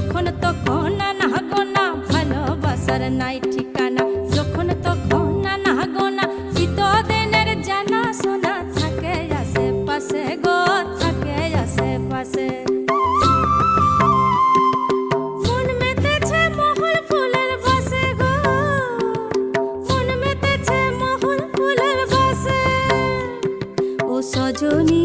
যখন তখন না গোনা ভালোবাসার নাই ঠিকানা। যখন তখন না গোনা চিতদিনের জানা শোনা থাকে আশেপাশে গো, থাকে আশেপাশে। সজনী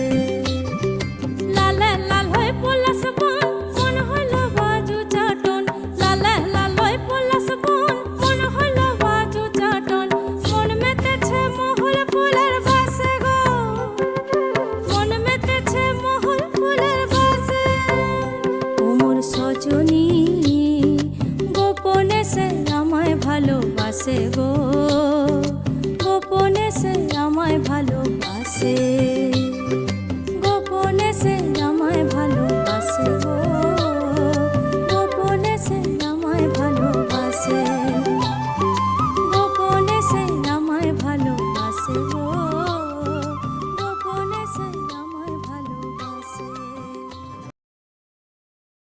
se.